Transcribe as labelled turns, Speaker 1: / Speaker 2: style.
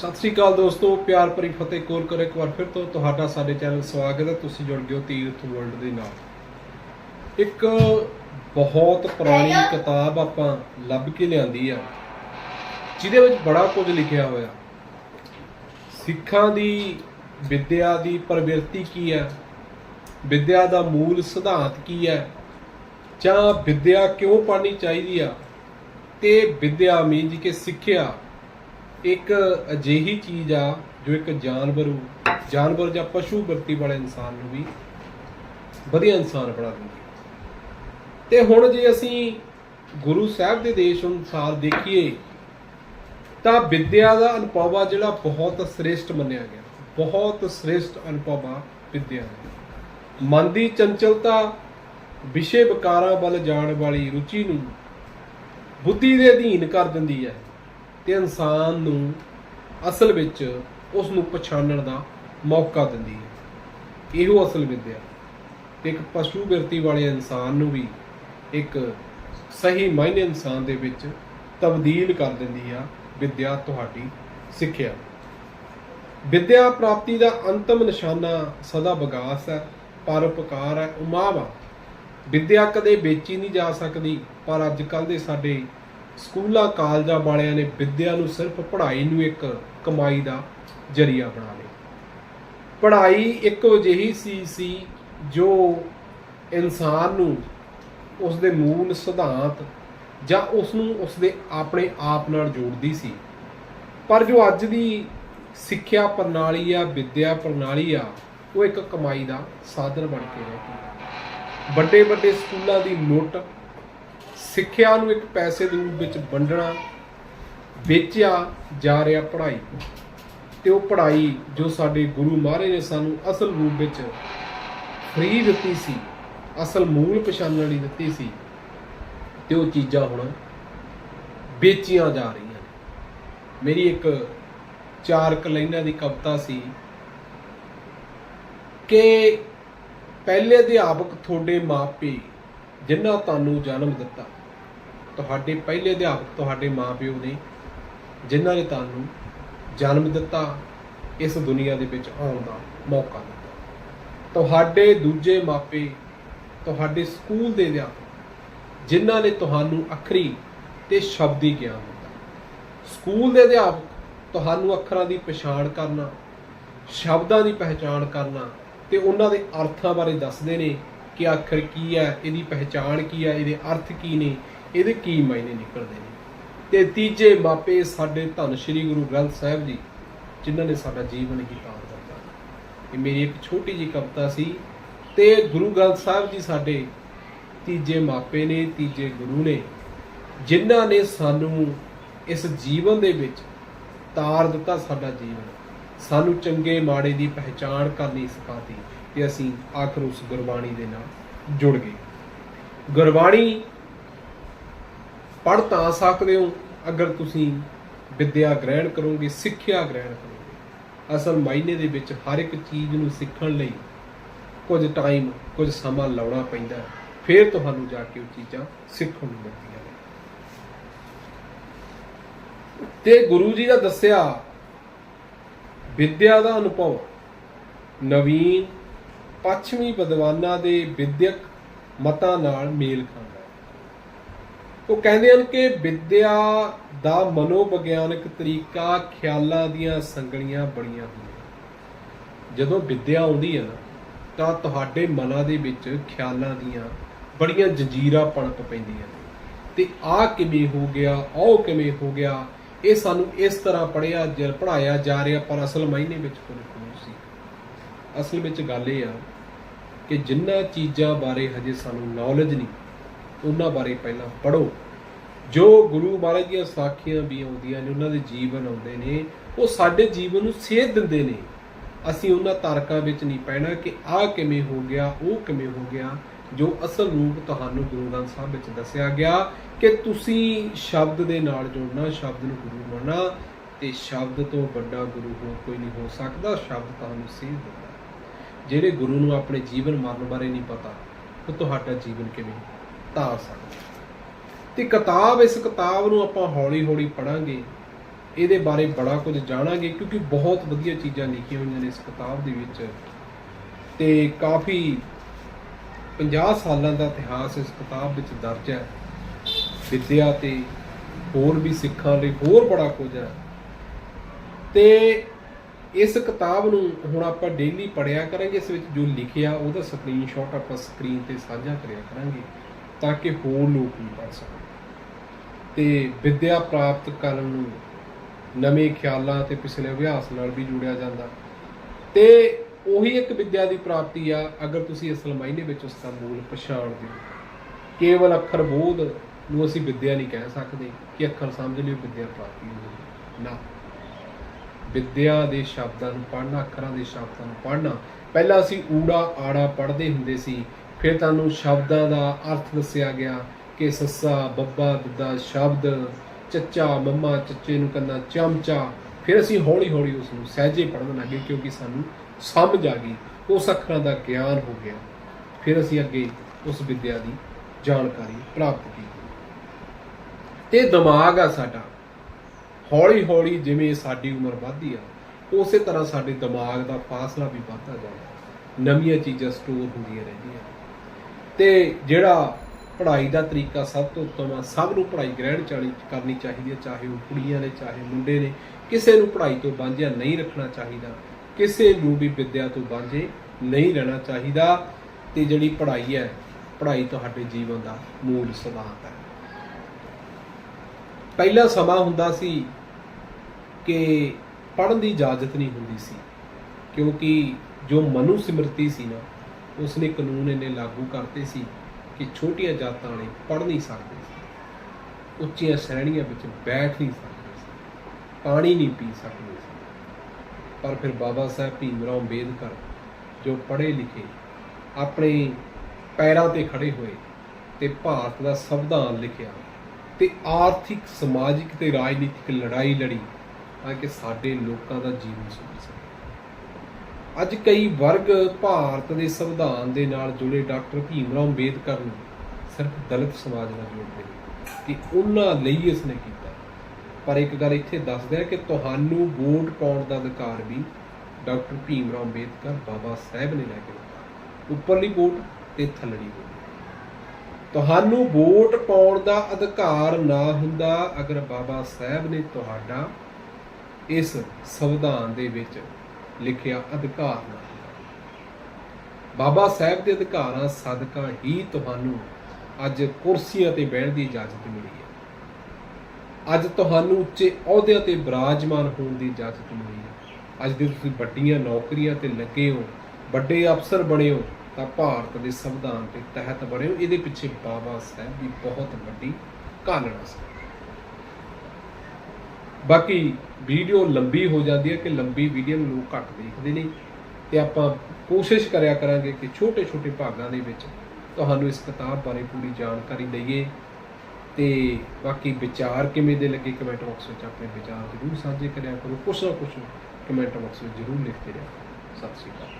Speaker 1: ਸਤਿ ਸ੍ਰੀ ਅਕਾਲ ਦੋਸਤੋ ਪਿਆਰ ਭਰੀ ਫਤਿਹ ਕੋਲ ਕਰ ਇੱਕ ਵਾਰ ਫਿਰ ਤੋਂ। ਤੁਹਾਡਾ ਸਾਡੇ ਚੈਨਲ ਸਵਾਗਤ ਹੈ ਤੁਸੀਂ ਜੁੜ ਗਏ ਹੋ ਤੀਰਥ ਵਰਲਡ ਦੇ ਨਾਲ। ਇੱਕ ਬਹੁਤ ਪੁਰਾਣੀ ਕਿਤਾਬ ਆਪਾਂ ਲੱਭ ਕੇ ਲਿਆਂਦੀ ਆ ਜਿਹਦੇ ਵਿੱਚ ਬੜਾ ਕੁਝ ਲਿਖਿਆ ਹੋਇਆ। ਸਿੱਖਾਂ ਦੀ ਵਿਦਿਆ ਦੀ ਪ੍ਰਵਿਰਤੀ ਕੀ ਹੈ? ਵਿਦਿਆ ਦਾ ਮੂਲ ਸਿਧਾਂਤ ਕੀ ਹੈ? ਜਾਂ ਵਿਦਿਆ ਕਿਉਂ ਪੜ੍ਹਨੀ ਚਾਹੀਦੀ ਆ? ਤੇ ਵਿਦਿਆ ਮੀਨਜ ਕਿ ਸਿੱਖਿਆ ਇੱਕ ਅਜਿਹੀ ਚੀਜ਼ ਆ ਜੋ ਇੱਕ ਜਾਨਵਰ ਜਾਨਵਰ ਜਾਂ ਪਸ਼ੂ ਵਰਤੀ ਵਾਲੇ ਇਨਸਾਨ ਨੂੰ ਵੀ ਵਧੀਆ ਇਨਸਾਨ ਬਣਾ ਦਿੰਦੀ ਹੈ। ਤੇ ਹੁਣ ਜੇ ਅਸੀਂ ਗੁਰੂ ਸਾਹਿਬ ਦੇ ਦੇਸ਼ ਅਨੁਸਾਰ ਦੇਖੀਏ, ਤਾਂ ਵਿਦਿਆ ਦਾ ਅਨੁਭਵਾ ਜਿਹੜਾ ਬਹੁਤ ਸ੍ਰੇਸ਼ਟ ਮੰਨਿਆ ਗਿਆ। ਬਹੁਤ ਸ੍ਰੇਸ਼ਟ ਅਨੁਭਵਾ ਆ ਵਿਦਿਆ ਮਨ ਦੀ ਚੰਚਲਤਾ, ਵਿਸ਼ੇ ਵਿਕਾਰਾਂ ਵੱਲ ਜਾਣ ਵਾਲੀ ਰੁਚੀ ਨੂੰ ਬੁੱਧੀ ਦੇ ਅਧੀਨ ਕਰ ਦਿੰਦੀ ਹੈ। ਤੇ ਇਨਸਾਨ ਨੂੰ ਅਸਲ ਵਿੱਚ ਉਸ ਨੂੰ ਪਛਾਣਨ ਦਾ ਮੌਕਾ ਦਿੰਦੀ ਹੈ। ਇਹੋ ਅਸਲ ਵਿਦਿਆ। ਤੇ ਇੱਕ ਪਸ਼ੂ ਬਿਰਤੀ ਵਾਲੇ ਇਨਸਾਨ ਨੂੰ ਵੀ ਇੱਕ ਸਹੀ ਮਾਇਨੇ ਇਨਸਾਨ ਦੇ ਵਿੱਚ ਤਬਦੀਲ ਕਰ ਦਿੰਦੀ ਆ ਵਿਦਿਆ ਤੁਹਾਡੀ ਸਿੱਖਿਆ। ਵਿਦਿਆ ਪ੍ਰਾਪਤੀ ਦਾ ਅੰਤਮ ਨਿਸ਼ਾਨਾ ਸਦਾ ਵਿਕਾਸ ਹੈ, ਪਰਉਪਕਾਰ ਹੈ, ਉਮਾਵ। ਆ ਵਿਦਿਆ ਕਦੇ ਵੇਚੀ ਨਹੀਂ ਜਾ ਸਕਦੀ, ਪਰ ਅੱਜ ਕੱਲ ਦੇ ਸਾਡੇ ਸਕੂਲਾਂ, ਕਾਲਜਾਂ ਵਾਲਿਆਂ ਨੇ ਵਿੱਦਿਆ ਨੂੰ ਸਿਰਫ ਪੜ੍ਹਾਈ ਨੂੰ ਇੱਕ ਕਮਾਈ ਦਾ ਜਰੀਆ ਬਣਾ ਲਿਆ। ਪੜ੍ਹਾਈ ਇੱਕ ਅਜਿਹੀ ਸੀ ਸੀ ਜੋ ਇਨਸਾਨ ਨੂੰ ਉਸ ਦੇ ਮੂਲ ਸਿਧਾਂਤ ਜਾਂ ਉਸ ਨੂੰ ਉਸ ਦੇ ਆਪਣੇ ਆਪ ਨਾਲ ਜੋੜਦੀ ਸੀ। ਪਰ ਜੋ ਅੱਜ ਦੀ ਸਿੱਖਿਆ ਪ੍ਰਣਾਲੀ ਆ, ਵਿਦਿਆ ਪ੍ਰਣਾਲੀ ਆ, ਉਹ ਇੱਕ ਕਮਾਈ ਦਾ ਸਾਧਨ ਬਣ ਕੇ ਰਹਿ ਗਈ। ਵੱਡੇ ਵੱਡੇ ਸਕੂਲਾਂ ਦੀ ਲੁੱਟ ਸਿੱਖਿਆ ਨੂੰ ਇੱਕ ਪੈਸੇ ਦੇ ਰੂਪ ਵਿੱਚ ਵੰਡਣਾ, ਵੇਚਿਆ ਜਾ ਰਿਹਾ ਪੜ੍ਹਾਈ ਨੂੰ। ਤੇ ਉਹ ਪੜ੍ਹਾਈ ਜੋ ਸਾਡੇ ਗੁਰੂ ਮਹਾਰਾਜ ਨੇ ਸਾਨੂੰ ਅਸਲ ਰੂਪ ਵਿੱਚ ਫ੍ਰੀ ਦਿੱਤੀ ਸੀ, ਅਸਲ ਮੂਲ ਪਛਾਣਨ ਲਈ ਦਿੱਤੀ ਸੀ, ਤੇ ਉਹ ਚੀਜ਼ਾਂ ਹੁਣ ਵੇਚੀਆਂ ਜਾ ਰਹੀਆਂ ਨੇ ਮੇਰੀ ਇੱਕ ਚਾਰ ਕਲਾਈਨਾਂ ਦੀ ਕਵਿਤਾ ਸੀ ਕਿ ਪਹਿਲੇ ਅਧਿਆਪਕ ਤੁਹਾਡੇ ਮਾਪੇ ਜਿਨ੍ਹਾਂ ਤੁਹਾਨੂੰ ਜਨਮ ਦਿੱਤਾ ਤੁਹਾਡੇ ਪਹਿਲੇ ਅਧਿਆਪਕ ਤੁਹਾਡੇ ਮਾਪਿਓ ਨੇ ਜਿਨ੍ਹਾਂ ਨੇ ਤੁਹਾਨੂੰ ਜਨਮ ਦਿੱਤਾ, ਇਸ ਦੁਨੀਆ ਦੇ ਵਿੱਚ ਆਉਣ ਦਾ ਮੌਕਾ ਦਿੱਤਾ। ਤੁਹਾਡੇ ਦੂਜੇ ਮਾਪੇ, ਤੁਹਾਡੇ ਸਕੂਲ ਦੇ ਅਧਿਆਪਕ, ਜਿਨ੍ਹਾਂ ਨੇ ਤੁਹਾਨੂੰ ਅੱਖਰੀ ਤੇ ਸ਼ਬਦੀ ਗਿਆਨ ਦਿੱਤਾ। ਸਕੂਲ ਦੇ ਅਧਿਆਪਕ, ਤੁਹਾਨੂੰ ਅੱਖਰਾਂ ਦੀ ਪਛਾਣ ਕਰਨਾ, ਸ਼ਬਦਾਂ ਦੀ ਪਹਿਚਾਣ ਕਰਨਾ ਤੇ ਉਹਨਾਂ ਦੇ ਅਰਥਾਂ ਬਾਰੇ ਦੱਸਦੇ ਨੇ ਕਿ ਅੱਖਰ ਕੀ ਹੈ, ਇਹਦੀ ਪਹਿਚਾਣ ਕੀ ਹੈ, ਇਹਦੇ ਅਰਥ ਕੀ ਨੇ ਇਹਦੇ ਕੀ ਮਾਇਨੇ ਨਿਕਲਦੇ ਨੇ? ਤੇ ਤੀਜੇ ਮਾਪੇ ਸਾਡੇ ਧੰਨ ਸ਼੍ਰੀ ਗੁਰੂ ਗ੍ਰੰਥ ਸਾਹਿਬ ਜੀ, ਜਿਨ੍ਹਾਂ ਨੇ ਸਾਡਾ ਜੀਵਨ ਹੀ ਤਾਰ ਦਿੱਤਾ ਇਹ ਮੇਰੀ ਇੱਕ ਛੋਟੀ ਜਿਹੀ ਕਵਿਤਾ ਸੀ ਤੇ ਗੁਰੂ ਗ੍ਰੰਥ ਸਾਹਿਬ ਜੀ ਸਾਡੇ ਤੀਜੇ ਮਾਪੇ ਨੇ, ਤੀਜੇ ਗੁਰੂ ਨੇ, ਜਿਨ੍ਹਾਂ ਨੇ ਸਾਨੂੰ ਇਸ ਜੀਵਨ ਦੇ ਵਿੱਚ ਤਾਰ ਦਿੱਤਾ ਸਾਡਾ ਜੀਵਨ। ਸਾਨੂੰ ਚੰਗੇ ਮਾੜੇ ਦੀ ਪਹਿਚਾਣ ਕਰਨੀ ਸਿਖਾਤੀ ਤੇ ਅਸੀਂ ਆਖਰ ਉਸ ਗੁਰਬਾਣੀ ਦੇ ਨਾਲ ਜੁੜ ਗਏ। ਗੁਰਬਾਣੀ ਪੜ੍ਹ ਤਾਂ ਸਕਦੇ ਹੋ, ਅਗਰ ਤੁਸੀਂ ਵਿਦਿਆ ਗ੍ਰਹਿਣ ਕਰੋਗੇ, ਸਿੱਖਿਆ ਗ੍ਰਹਿਣ ਕਰੋਗੇ। ਅਸਲ ਮਾਇਨੇ ਦੇ ਵਿੱਚ ਹਰ ਇੱਕ ਚੀਜ਼ ਨੂੰ ਸਿੱਖਣ ਲਈ ਕੁਝ ਟਾਈਮ ਕੁਝ ਸਮਾਂ ਲਾਉਣਾ ਪੈਂਦਾ ਫਿਰ ਤੁਹਾਨੂੰ ਜਾ ਕੇ ਉਹ ਚੀਜ਼ਾਂ ਸਿੱਖਣ ਨੂੰ ਮਿਲਦੀਆਂ ਨੇ। ਤੇ ਗੁਰੂ ਜੀ ਦਾ ਦੱਸਿਆ, ਵਿਦਿਆ ਦਾ ਅਨੁਭਵ ਨਵੀਨ, ਪੱਛਮੀ ਵਿਦਵਾਨਾਂ ਦੇ ਵਿਦਿਅਕ ਮਤਾਂ ਨਾਲ ਮੇਲ ਖਾਂਦਾ ਉਹ ਕਹਿੰਦੇ ਹਨ ਕਿ ਵਿਦਿਆ ਦਾ ਮਨੋਵਿਗਿਆਨਕ ਤਰੀਕਾ ਖਿਆਲਾਂ ਦੀਆਂ ਸੰਗਲੀਆਂ ਬਣੀਆਂ ਹੁੰਦੀਆਂ ਜਦੋਂ ਵਿਦਿਆ ਆਉਂਦੀ ਹੈ ਨਾ, ਤਾਂ ਤੁਹਾਡੇ ਮਨਾਂ ਦੇ ਵਿੱਚ ਖਿਆਲਾਂ ਦੀਆਂ ਬੜੀਆਂ ਜੰਜੀਰਾਂ ਪਣਪ ਪੈਂਦੀਆਂ ਨੇ। ਤੇ ਆਹ ਕਿਵੇਂ ਹੋ ਗਿਆ, ਉਹ ਕਿਵੇਂ ਹੋ ਗਿਆ, ਇਹ ਸਾਨੂੰ ਇਸ ਤਰ੍ਹਾਂ ਪੜਿਆ ਜ ਪੜਾਇਆ ਜਾ ਰਿਹਾ, ਪਰ ਅਸਲ ਮਾਇਨੇ ਵਿੱਚ ਕੋਈ ਨਹੀਂ ਸੀ। ਅਸਲ ਵਿੱਚ ਗੱਲ ਇਹ ਆ ਕਿ ਜਿੰਨਾ ਚੀਜ਼ਾਂ ਬਾਰੇ ਹਜੇ ਸਾਨੂੰ ਨੌਲੇਜ ਨਹੀਂ ਉਹਨਾਂ ਬਾਰੇ ਪਹਿਲਾਂ ਪੜੋ ਜੋ ਗੁਰੂ ਮਹਾਰਾਜ ਦੀਆਂ ਸਾਖੀਆਂ ਵੀ ਆਉਂਦੀਆਂ ਨੇ, ਉਹਨਾਂ ਦੇ ਜੀਵਨ ਆਉਂਦੇ ਨੇ, ਉਹ ਸਾਡੇ ਜੀਵਨ ਨੂੰ ਸੇਧ ਦਿੰਦੇ ਨੇ। ਅਸੀਂ ਉਹਨਾਂ ਤਾਰਕਾਂ ਵਿੱਚ ਨਹੀਂ ਪੈਣਾ ਕਿ ਆਹ ਕਿਵੇਂ ਹੋ ਗਿਆ, ਉਹ ਕਿਵੇਂ ਹੋ ਗਿਆ, ਜੋ ਅਸਲ ਰੂਪ ਤੁਹਾਨੂੰ ਗੁਰੂ ਗ੍ਰੰਥ ਸਾਹਿਬ ਵਿੱਚ ਦੱਸਿਆ ਗਿਆ ਕਿ ਤੁਸੀਂ ਸ਼ਬਦ ਦੇ ਨਾਲ ਜੋੜਨਾ, ਸ਼ਬਦ ਨੂੰ ਗੁਰੂ ਮੰਨਣਾ ਤੇ ਸ਼ਬਦ ਤੋਂ ਵੱਡਾ ਗੁਰੂ ਹੋਰ ਕੋਈ ਨਹੀਂ ਹੋ ਸਕਦਾ, ਸ਼ਬਦ ਤੁਹਾਨੂੰ ਸੇਧ ਦਿੰਦਾ। ਜਿਹੜੇ ਗੁਰੂ ਨੂੰ ਆਪਣੇ ਜੀਵਨ ਮਰਨ ਬਾਰੇ ਨਹੀਂ ਪਤਾ, ਉਹ ਤੁਹਾਡਾ ਜੀਵਨ ਕਿਵੇਂ ਤਾਰ ਸਕਦਾ ਤੇ ਕਿਤਾਬ, ਇਸ ਕਿਤਾਬ ਨੂੰ ਆਪਾਂ ਹੌਲੀ ਹੌਲੀ ਪੜਾਂਗੇ ਇਹਦੇ ਬਾਰੇ ਬੜਾ ਕੁਝ ਜਾਣਾਂਗੇ, ਕਿਉਂਕਿ ਬਹੁਤ ਵਧੀਆ ਚੀਜ਼ਾਂ ਲਿਖੀਆਂ ਹੋਈਆਂ ਨੇ ਇਸ ਕਿਤਾਬ ਦੇ ਵਿੱਚ। ਤੇ ਕਾਫੀ 50 ਸਾਲਾਂ ਦਾ ਇਤਿਹਾਸ ਇਸ ਕਿਤਾਬ ਵਿੱਚ ਦਰਜ ਹੈ। ਵਿਦਿਆ ਤੇ ਹੋਰ ਵੀ ਸਿੱਖਾਂ ਲਈ ਹੋਰ ਬੜਾ ਕੁਝ ਹੈ। ਤੇ ਇਸ ਕਿਤਾਬ ਨੂੰ ਹੁਣ ਆਪਾਂ ਡੇਲੀ ਪੜਿਆ ਕਰਾਂਗੇ, ਇਸ ਵਿੱਚ ਜੋ ਲਿਖਿਆ ਉਹਦਾ ਸਕਰੀਨਸ਼ਾਟ ਆਪਾਂ ਸਕਰੀਨ ਤੇ ਸਾਂਝਾ ਕਰਿਆ ਕਰਾਂਗੇ। ਤਾਂ ਕਿ ਹੋਰ ਲੋਕ ਵੀ ਪੜ ਸਕਣ। ਤੇ ਵਿਦਿਆ ਪ੍ਰਾਪਤ ਕਰਨ ਨੂੰ ਨਵੇਂ ਖਿਆਲਾਂ ਤੇ ਪਿਛਲੇ ਅਭਿਆਸ ਨਾਲ ਵੀ ਜੁੜਿਆ ਜਾਂਦਾ। ਤੇ ਉਹੀ ਇੱਕ ਵਿਦਿਆ ਦੀ ਪ੍ਰਾਪਤੀ ਆ, ਅਗਰ ਤੁਸੀਂ ਅਸਲ ਮਾਇਨੇ ਵਿੱਚ ਉਸ ਦਾ ਮੂਲ ਪਛਾਣਦੇ ਹੋ। ਕੇਵਲ ਅੱਖਰ ਬੋਧ ਨੂੰ ਅਸੀਂ ਵਿਦਿਆ ਨਹੀਂ ਕਹਿ ਸਕਦੇ ਕਿ ਅੱਖਰ ਸਮਝ ਲਿਓ, ਵਿਦਿਆ ਪ੍ਰਾਪਤੀ ਹੋ ਨਾ। ਵਿਦਿਆ ਦੇ ਸ਼ਬਦਾਂ ਨੂੰ ਪੜ੍ਹਨਾ, ਅੱਖਰਾਂ ਦੇ ਸ਼ਬਦਾਂ ਨੂੰ ਪੜ੍ਹਨਾ। ਪਹਿਲਾਂ ਅਸੀਂ ਊੜਾ ਆੜਾ ਪੜ੍ਹਦੇ ਹੁੰਦੇ ਸੀ। ਫਿਰ ਤੁਹਾਨੂੰ ਸ਼ਬਦਾਂ ਦਾ ਅਰਥ ਦੱਸਿਆ ਗਿਆ ਕਿ ਸੱਸਾ, ਬੱਬਾ, ਦੱਦਾ, ਸ਼ਬਦ, ਚੱਚਾ, ਮੰਮਾ, ਚੱਚੇ ਨੂੰ ਕੰਨਾ ਚਮਚਾ। ਫਿਰ ਅਸੀਂ ਹੌਲੀ ਹੌਲੀ ਉਸ ਨੂੰ ਸਹਿਜੇ ਪੜ੍ਹਨ ਲੱਗੇ ਕਿਉਂਕਿ ਸਾਨੂੰ ਸਮਝ ਆ ਗਈ। ਉਸ ਅੱਖਰਾਂ ਦਾ ਗਿਆਨ ਹੋ ਗਿਆ। ਫਿਰ ਅਸੀਂ ਅੱਗੇ ਉਸ ਵਿਦਿਆ ਦੀ ਜਾਣਕਾਰੀ ਪ੍ਰਾਪਤ ਕੀਤੀ। ਤੇ ਦਿਮਾਗ ਆ ਸਾਡਾ। ਹੌਲੀ ਹੌਲੀ ਜਿਵੇਂ ਸਾਡੀ ਉਮਰ ਵੱਧਦੀ ਆ, ਉਸੇ ਤਰ੍ਹਾਂ ਸਾਡੇ ਦਿਮਾਗ ਦਾ ਫਾਸਲਾ ਵੀ ਵੱਧਦਾ ਜਾਂਦਾ। ਨਵੀਆਂ ਚੀਜ਼ਾਂ ਸਟੋਰ ਹੁੰਦੀਆਂ ਰਹਿੰਦੀਆਂ। ਤੇ ਜਿਹੜਾ ਪੜ੍ਹਾਈ ਦਾ ਤਰੀਕਾ ਸਭ ਤੋਂ ਉੱਤਮ ਆ, ਸਭ ਨੂੰ ਪੜ੍ਹਾਈ ਗ੍ਰਹਿਣ ਚਾਲੀ ਕਰਨੀ ਚਾਹੀਦੀ ਹੈ ਚਾਹੇ ਉਹ ਕੁੜੀਆਂ ਨੇ, ਚਾਹੇ ਮੁੰਡੇ ਨੇ। ਕਿਸੇ ਨੂੰ ਪੜ੍ਹਾਈ ਤੋਂ ਵਾਂਝਿਆ ਨਹੀਂ ਰੱਖਣਾ ਚਾਹੀਦਾ। ਕਿਸੇ ਨੂੰ ਵੀ ਵਿੱਦਿਆ ਤੋਂ ਵਾਂਝੇ ਨਹੀਂ ਰਹਿਣਾ ਚਾਹੀਦਾ। ਤੇ ਜਿਹੜੀ ਪੜ੍ਹਾਈ ਹੈ, ਪੜ੍ਹਾਈ ਤੁਹਾਡੇ ਜੀਵਨ ਦਾ ਮੂਲ ਸਿਧਾਂਤ ਹੈ। ਪਹਿਲਾ ਸਮਾਂ ਹੁੰਦਾ ਸੀ ਕਿ ਪੜ੍ਹਨ ਦੀ ਇਜਾਜ਼ਤ ਨਹੀਂ ਹੁੰਦੀ ਸੀ। ਕਿਉਂਕਿ ਜੋ ਮਨੂ ਸਿਮਰਤੀ ਸੀ ਨਾ ਉਸਨੇ ਕਾਨੂੰਨ ਇਹਨੇ ਲਾਗੂ ਕਰਤੇ ਸੀ ਕਿ ਛੋਟੀਆਂ ਜਾਤਾਂ ਵਾਲੇ ਪੜ੍ਹ ਨਹੀਂ ਸਕਦੇ ਸੀ। ਉੱਚੀਆਂ ਸ਼੍ਰੇਣੀਆਂ ਵਿੱਚ ਬੈਠ ਨਹੀਂ ਸਕਦੇ ਸੀ। ਪਾਣੀ ਨਹੀਂ ਪੀ ਸਕਦੇ ਸੀ। ਪਰ ਫਿਰ ਬਾਬਾ ਸਾਹਿਬ ਭੀਮਰਾਓ ਅੰਬੇਦਕਰ ਜੋ ਪੜ੍ਹੇ ਲਿਖੇ, ਆਪਣੇ ਪੈਰਾਂ ਤੇ ਖੜੇ ਹੋਏ ਤੇ ਭਾਰਤ ਦਾ ਸੰਵਿਧਾਨ ਲਿਖਿਆ ਤੇ ਆਰਥਿਕ, ਸਮਾਜਿਕ ਤੇ ਰਾਜਨੀਤਿਕ ਲੜਾਈ ਲੜੀ ਤਾਂ ਕਿ ਸਾਡੇ ਲੋਕਾਂ ਦਾ ਜੀਵਨ ਸੁਧਰ ਸਕੇ। ਅੱਜ ਕਈ ਵਰਗ ਭਾਰਤ ਦੇ ਸੰਵਿਧਾਨ ਦੇ ਨਾਲ ਜੁੜੇ ਡਾਕਟਰ ਭੀਮ ਰਾਓ ਅੰਬੇਦਕਰ ਨੂੰ ਸਿਰਫ ਦਲਿਤ ਸਮਾਜ ਨਾਲ ਜੋੜਦੇ ਨੇ ਕਿ ਉਹਨਾਂ ਲਈ ਇਸਨੇ ਕੀਤਾ। ਪਰ ਇੱਕ ਗੱਲ ਇੱਥੇ ਦੱਸਦੇ ਆ ਕਿ ਤੁਹਾਨੂੰ ਵੋਟ ਪਾਉਣ ਦਾ ਅਧਿਕਾਰ ਵੀ ਡਾਕਟਰ ਭੀਮਰਾਓ ਅੰਬੇਦਕਰ ਬਾਬਾ ਸਾਹਿਬ ਨੇ ਲੈ ਕੇ ਦਿੱਤਾ। ਉੱਪਰਲੀ ਵੋਟ ਤੇ ਥੱਲੜੀ ਵੋਟ। ਤੁਹਾਨੂੰ ਵੋਟ ਪਾਉਣ ਦਾ ਅਧਿਕਾਰ ਨਾ ਹੁੰਦਾ ਅਗਰ ਬਾਬਾ ਸਾਹਿਬ ਨੇ ਤੁਹਾਡਾ ਇਸ ਸੰਵਿਧਾਨ ਦੇ ਵਿੱਚ ਲਿਖਿਆ ਅਧਿਕਾਰ ਨਾ ਬਾਬਾ ਸਾਹਿਬ ਦੇ ਅਧਿਕਾਰਾਂ, ਸਦਕਾ ਹੀ ਤੁਹਾਨੂੰ ਅੱਜ ਕੁਰਸੀਆਂ ਤੇ ਬਹਿਣ ਦੀ ਇਜਾਜ਼ਤ ਮਿਲੀ ਹੈ। ਅੱਜ ਤੁਹਾਨੂੰ ਉੱਚੇ ਅਹੁਦਿਆਂ ਤੇ ਬਿਰਾਜਮਾਨ ਹੋਣ ਦੀ ਇਜਾਜ਼ਤ ਮਿਲੀ ਹੈ। ਅੱਜ ਦੇ ਤੁਸੀਂ ਵੱਡੀਆਂ ਨੌਕਰੀਆਂ ਤੇ ਲੱਗੇ ਹੋ, ਵੱਡੇ ਅਫਸਰ ਬਣੇ ਹੋ, ਤਾਂ ਭਾਰਤ ਦੇ ਸੰਵਿਧਾਨ ਦੇ ਤਹਿਤ ਬਣੇ ਹੋ। ਇਹਦੇ ਪਿੱਛੇ ਬਾਬਾ ਸਾਹਿਬ ਦੀ ਬਹੁਤ ਵੱਡੀ ਕਾਲਣਾ ਸੀ। ਬਾਕੀ ਵੀਡੀਓ ਲੰਬੀ ਹੋ ਜਾਂਦੀ ਹੈ ਕਿ ਲੰਬੀ ਵੀਡੀਓ ਨੂੰ ਲੋਕ ਘੱਟ ਦੇਖਦੇ ਨੇ ਤੇ ਆਪਾਂ ਕੋਸ਼ਿਸ਼ ਕਰਿਆ ਕਰਾਂਗੇ ਕਿ ਛੋਟੇ ਛੋਟੇ ਭਾਗਾਂ ਦੇ ਵਿੱਚ ਤੁਹਾਨੂੰ ਇਸ ਕਿਤਾਬ ਬਾਰੇ ਪੂਰੀ ਜਾਣਕਾਰੀ ਦਈਏ ਤੇ ਬਾਕੀ ਵਿਚਾਰ ਕਿਵੇਂ ਦੇ ਲੱਗੇ ਕਮੈਂਟ ਬਾਕਸ ਵਿੱਚ ਆਪਣੇ ਵਿਚਾਰ ਜ਼ਰੂਰ ਸਾਂਝੇ ਕਰਿਆ ਕਰੋ, ਕੁਛ ਨਾ ਕੁਛ ਕਮੈਂਟ ਬਾਕਸ ਵਿੱਚ ਜ਼ਰੂਰ ਲਿਖਦੇ ਰਹੋ ਸਤਿ ਸ਼੍ਰੀ ਅਕਾਲ।